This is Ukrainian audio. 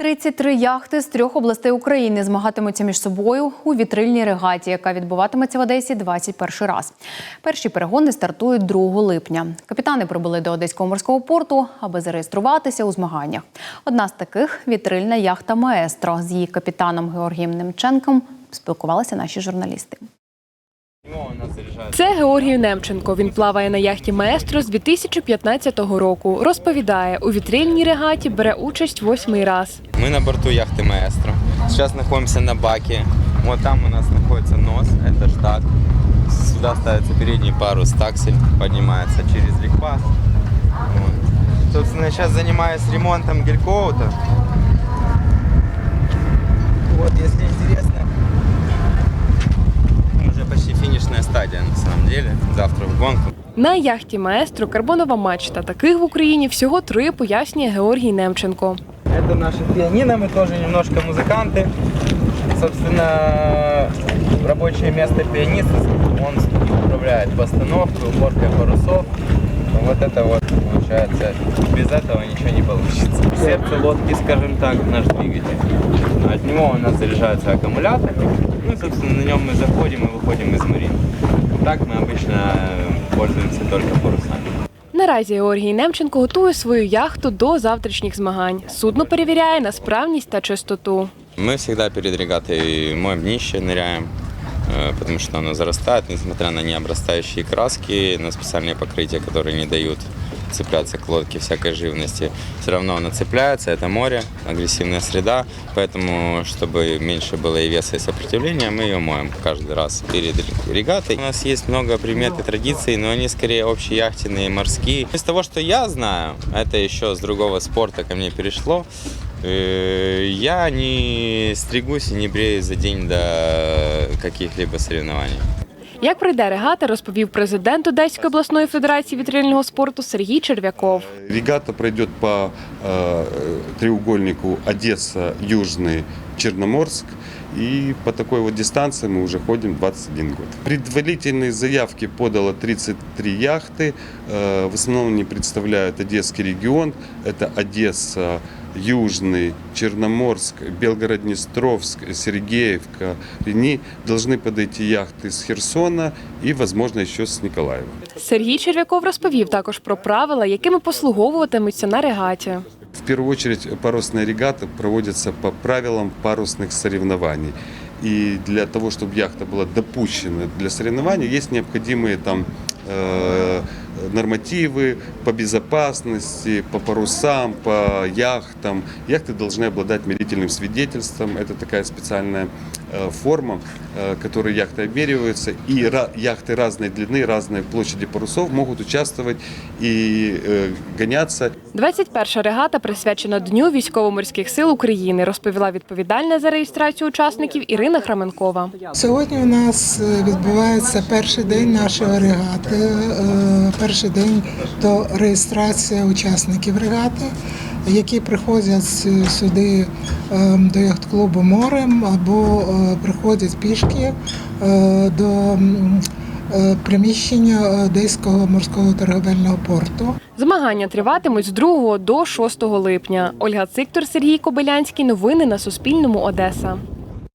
33 яхти з трьох областей України змагатимуться між собою у вітрильній регаті, яка відбуватиметься в Одесі 21 раз. Перші перегони стартують 2 липня. Капітани прибули до Одеського морського порту, аби зареєструватися у змаганнях. Одна з таких вітрильна яхта Маестро. З її капітаном Георгієм Немченком спілкувалися наші журналісти. Це Георгій Немченко. Він плаває на яхті Маестро з 2015 року. Розповідає, у вітрильній регаті бере участь восьмий раз. Мы на борту яхты Маэстро. Сейчас находимся на баке. Вот там у нас находится нос, это штаг. Сюда ставится передний парус, таксель поднимается через ликпас. Вот. Собственно, сейчас занимаюсь ремонтом гелькоута. Вот, если Завтра в гонку. На яхті Маестро карбонова мачта. Таких в Україні всього три, пояснює Георгій Немченко. Это наши пианино, мы тоже немножко музыканты. Собственно, рабочее место пианиста, он управляет постановкой, уборкой парусов. Вот это вот получается, без этого ничего не получится. Сердце лодки, скажем так, наш двигатель. От него у нас заряжаются аккумуляторы. Ну и, собственно, на нем мы заходим и выходим из марины. Так мы обычно э, пользуемся только парусами. Наразі Георгій Немченко готує свою яхту до завтрашніх змагань. Судно перевіряє на справність та чистоту. Мы всегда перед регатой моем днище, ныряем, э, потому что оно зарастает, несмотря на необрастающие краски, на специальные покрытия, которые не дают Цепляться к лодке всякой живности. Все равно она цепляется, это море, агрессивная среда, поэтому, чтобы меньше было и веса, и сопротивления, мы ее моем каждый раз перед регатой. У нас есть много примет и традиций, но они скорее общеяхтенные, морские. Из того, что я знаю, это еще с другого спорта ко мне перешло, Э, Я не стригусь и не бреюсь за день до каких-либо соревнований. Як пройде регата, розповів президент Одеської обласної федерації вітрильного спорту Сергій Черв'яков. Регата пройдет по э, треугольнику Одесса, Южный, Черноморск. И по такой вот дистанции мы уже ходим 21 год. Предварительные заявки подало 33 яхты. Э, В основном они представляют Одесский регион. Это Одесса, Южный, Черноморск, Белгород-Днестровск, Сергеевка. Они должны подойти яхты с Херсона и, возможно, еще с Николаева. Сергій Черв'яков розповів також про правила, якими послуговуватимуться на регаті. В первую очередь парусные регаты проводятся по правилам парусных соревнований. И для того, чтобы яхта была допущена для соревнований, есть необходимые там э, нормативы по безопасности, по парусам, по яхтам. Яхты должны обладать мерительным свидетельством. Это такая специальная э, форма, э, которой яхты обмериваются. И ра- яхты разной длины, разной площади парусов могут участвовать и э, гоняться 21-ша регата присвячена Дню військово-морських сил України, розповіла відповідальна за реєстрацію учасників Ірина Храменкова. Сьогодні у нас е, відбувається перший день нашої регати. е, Перший день до реєстрації учасників регати, які приходять сюди е, до яхт-клубу морем або е, приходять пішки до приміщення Одеського морського торговельного порту. Змагання триватимуть з 2 до 6 липня. Ольга Циктор, Сергій Кобилянський. Новини на Суспільному. Одеса.